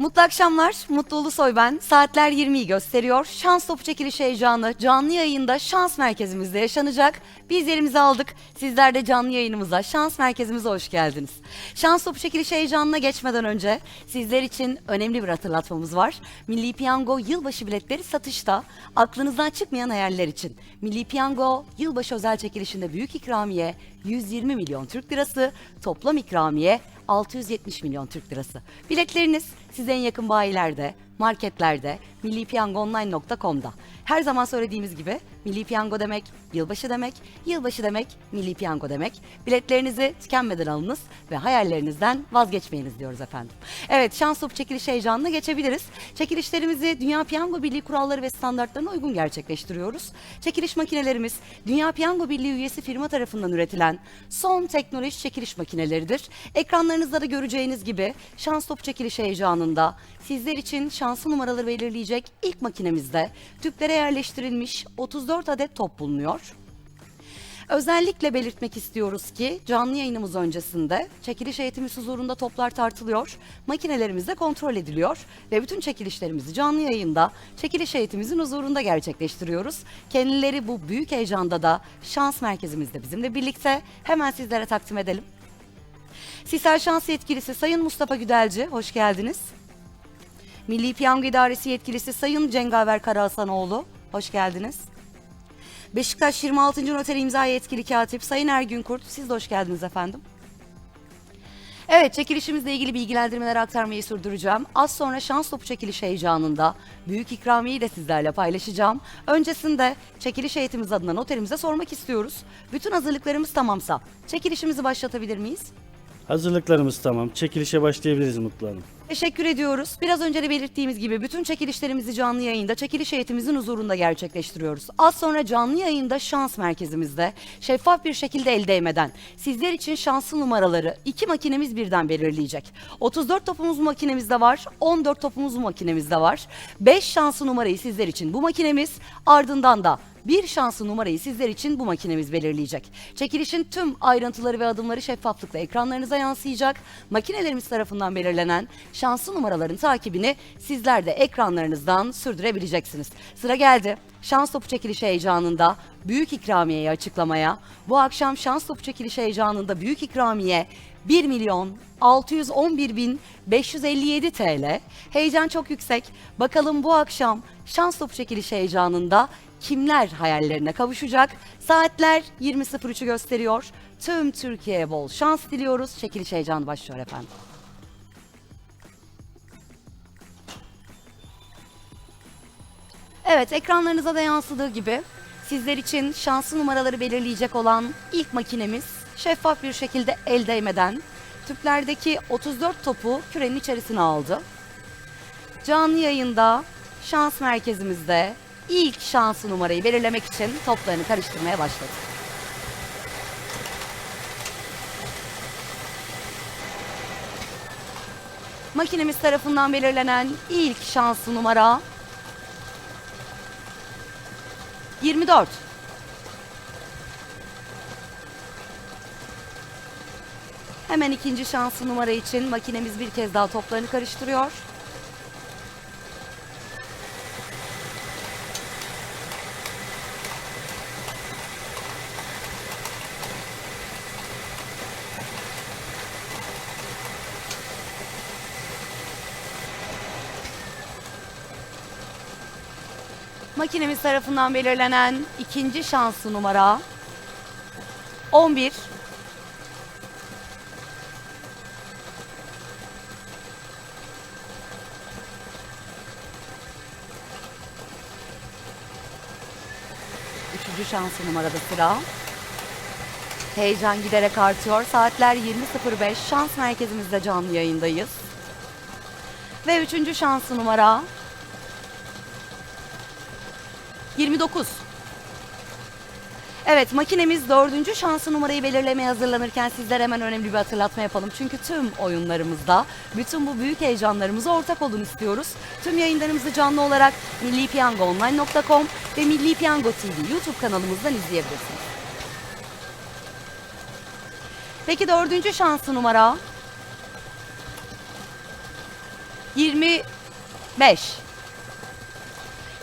Mutlu akşamlar, Mutlu Ulusoy ben. Saatler 20'yi gösteriyor. Şans topu çekiliş heyecanı canlı yayında şans merkezimizde yaşanacak. Biz yerimizi aldık. Sizler de canlı yayınımıza, şans merkezimize hoş geldiniz. Şans topu çekiliş heyecanına geçmeden önce sizler için önemli bir hatırlatmamız var. Milli Piyango yılbaşı biletleri satışta. Aklınızdan çıkmayan hayaller için. Milli Piyango yılbaşı özel çekilişinde büyük ikramiye 120 milyon Türk lirası, toplam ikramiye 670 milyon Türk lirası. Biletleriniz size en yakın bayilerde, marketlerde, millipiyangoonline.com'da. Her zaman söylediğimiz gibi Milli Piyango demek, yılbaşı demek, yılbaşı demek, Milli Piyango demek. Biletlerinizi tükenmeden alınız ve hayallerinizden vazgeçmeyiniz diyoruz efendim. Evet, şans top çekiliş heyecanına geçebiliriz. Çekilişlerimizi Dünya Piyango Birliği kuralları ve standartlarına uygun gerçekleştiriyoruz. Çekiliş makinelerimiz Dünya Piyango Birliği üyesi firma tarafından üretilen son teknoloji çekiliş makineleridir. Ekranlarınızda da göreceğiniz gibi şans top çekiliş heyecanında sizler için şanslı numaraları belirleyecek ilk makinemizde tüplere yerleştirilmiş 34 adet top bulunuyor. Özellikle belirtmek istiyoruz ki canlı yayınımız öncesinde çekiliş heyetimiz huzurunda toplar tartılıyor, makinelerimiz de kontrol ediliyor ve bütün çekilişlerimizi canlı yayında çekiliş heyetimizin huzurunda gerçekleştiriyoruz. Kendileri bu büyük heyecanda da şans merkezimizde bizimle birlikte hemen sizlere takdim edelim. Sisal Şans Yetkilisi Sayın Mustafa Güdelci, hoş geldiniz. Milli Piyango İdaresi Yetkilisi Sayın Cengaver Karahasanoğlu, hoş geldiniz. Beşiktaş 26. Noter İmza Yetkili Katip Sayın Ergün Kurt, siz de hoş geldiniz efendim. Evet, çekilişimizle ilgili bilgilendirmeler aktarmayı sürdüreceğim. Az sonra şans topu çekiliş heyecanında büyük ikramiyeyi de sizlerle paylaşacağım. Öncesinde çekiliş heyetimiz adına noterimize sormak istiyoruz. Bütün hazırlıklarımız tamamsa çekilişimizi başlatabilir miyiz? Hazırlıklarımız tamam. Çekilişe başlayabiliriz Mutlu Hanım. Teşekkür ediyoruz. Biraz önce de belirttiğimiz gibi bütün çekilişlerimizi canlı yayında çekiliş heyetimizin huzurunda gerçekleştiriyoruz. Az sonra canlı yayında şans merkezimizde şeffaf bir şekilde el değmeden sizler için şanslı numaraları iki makinemiz birden belirleyecek. 34 topumuz makinemizde var, 14 topumuz makinemizde var. 5 şanslı numarayı sizler için bu makinemiz ardından da bir şanslı numarayı sizler için bu makinemiz belirleyecek. Çekilişin tüm ayrıntıları ve adımları şeffaflıkla ekranlarınıza yansıyacak. Makinelerimiz tarafından belirlenen şanslı numaraların takibini sizler de ekranlarınızdan sürdürebileceksiniz. Sıra geldi. Şans topu çekilişi heyecanında büyük ikramiyeyi açıklamaya. Bu akşam şans topu çekilişi heyecanında büyük ikramiye 1 milyon 611 bin 557 TL. Heyecan çok yüksek. Bakalım bu akşam şans topu çekilişi heyecanında kimler hayallerine kavuşacak? Saatler 20.03'ü gösteriyor. Tüm Türkiye'ye bol şans diliyoruz. Çekiliş heyecanı başlıyor efendim. Evet, ekranlarınıza da yansıdığı gibi sizler için şanslı numaraları belirleyecek olan ilk makinemiz şeffaf bir şekilde el değmeden tüplerdeki 34 topu kürenin içerisine aldı. Canlı yayında şans merkezimizde ilk şanslı numarayı belirlemek için toplarını karıştırmaya başladı. Makinemiz tarafından belirlenen ilk şanslı numara 24. Hemen ikinci şanslı numara için makinemiz bir kez daha toplarını karıştırıyor. Makinemiz tarafından belirlenen ikinci şanslı numara 11. şansı numarada sıra. Heyecan giderek artıyor. Saatler 20.05. Şans merkezimizde canlı yayındayız. Ve üçüncü şansı numara 29. Evet makinemiz dördüncü şansı numarayı belirlemeye hazırlanırken sizlere hemen önemli bir hatırlatma yapalım. Çünkü tüm oyunlarımızda bütün bu büyük heyecanlarımıza ortak olun istiyoruz. Tüm yayınlarımızı canlı olarak millipiyangoonline.com ve Milli Piyango TV YouTube kanalımızdan izleyebilirsiniz. Peki dördüncü şansı numara 25.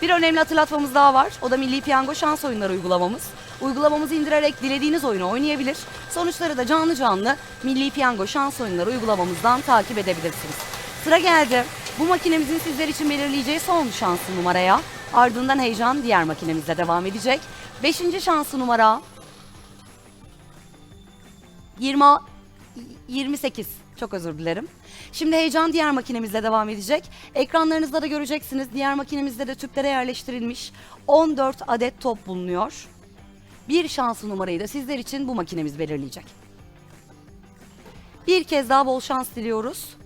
Bir önemli hatırlatmamız daha var. O da Milli Piyango Şans Oyunları uygulamamız. Uygulamamızı indirerek dilediğiniz oyunu oynayabilir. Sonuçları da canlı canlı Milli Piyango Şans Oyunları uygulamamızdan takip edebilirsiniz. Sıra geldi. Bu makinemizin sizler için belirleyeceği son şanslı numaraya. Ardından heyecan diğer makinemizle devam edecek. Beşinci şanslı numara 20 28 çok özür dilerim. Şimdi heyecan diğer makinemizle devam edecek. Ekranlarınızda da göreceksiniz. Diğer makinemizde de tüplere yerleştirilmiş 14 adet top bulunuyor. Bir şanslı numarayı da sizler için bu makinemiz belirleyecek. Bir kez daha bol şans diliyoruz.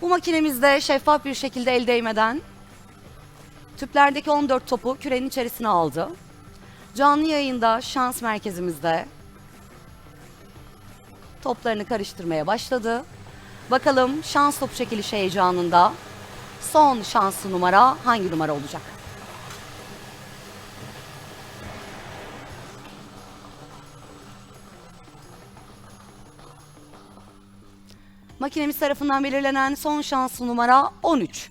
Bu makinemizde şeffaf bir şekilde el değmeden Tüplerdeki 14 topu kürenin içerisine aldı. Canlı yayında şans merkezimizde toplarını karıştırmaya başladı. Bakalım şans top çekiliş heyecanında son şanslı numara hangi numara olacak? Makinemiz tarafından belirlenen son şanslı numara 13.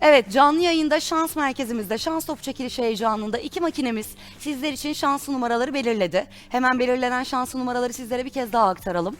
Evet canlı yayında şans merkezimizde şans top çekiliş heyecanında iki makinemiz sizler için şanslı numaraları belirledi. Hemen belirlenen şanslı numaraları sizlere bir kez daha aktaralım.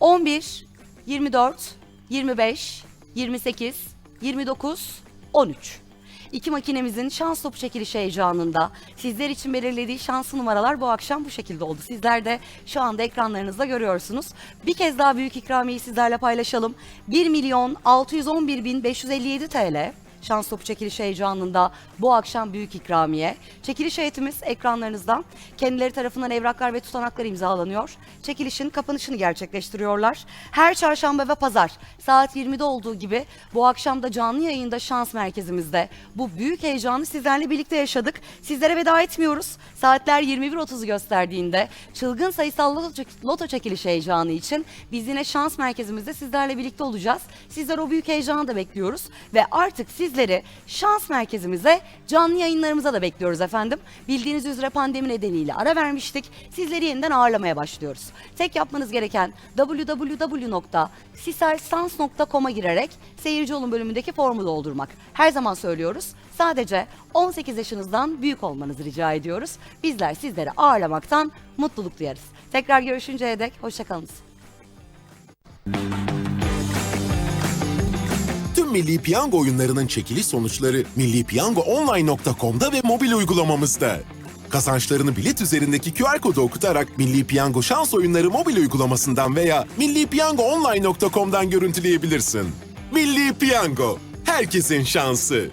11, 24, 25, 28, 29, 13. İki makinemizin şans topu çekiliş heyecanında sizler için belirlediği şanslı numaralar bu akşam bu şekilde oldu. Sizler de şu anda ekranlarınızda görüyorsunuz. Bir kez daha büyük ikramiyeyi sizlerle paylaşalım. 1 milyon 611 bin 557 TL. Şans topu çekiliş heyecanında bu akşam büyük ikramiye. Çekiliş heyetimiz ekranlarınızda. Kendileri tarafından evraklar ve tutanaklar imzalanıyor. Çekilişin kapanışını gerçekleştiriyorlar. Her çarşamba ve pazar saat 20'de olduğu gibi bu akşam da canlı yayında şans merkezimizde bu büyük heyecanı sizlerle birlikte yaşadık. Sizlere veda etmiyoruz. Saatler 21.30'u gösterdiğinde çılgın sayısal loto, çek- loto çekiliş heyecanı için biz yine şans merkezimizde sizlerle birlikte olacağız. Sizler o büyük heyecanı da bekliyoruz ve artık sizleri şans merkezimize canlı yayınlarımıza da bekliyoruz efendim. Bildiğiniz üzere pandemi nedeniyle ara vermiştik. Sizleri yeniden ağırlamaya başlıyoruz. Tek yapmanız gereken www.siselsans.com'a girerek seyirci olun bölümündeki formu doldurmak. Her zaman söylüyoruz. Sadece 18 yaşınızdan büyük olmanızı rica ediyoruz. Bizler sizleri ağırlamaktan mutluluk duyarız. Tekrar görüşünceye dek hoşçakalınız. Tüm Milli Piyango oyunlarının çekiliş sonuçları millipiyangoonline.com'da ve mobil uygulamamızda. Kazançlarını bilet üzerindeki QR kodu okutarak Milli Piyango şans oyunları mobil uygulamasından veya millipiyangoonline.com'dan görüntüleyebilirsin. Milli Piyango, herkesin şansı.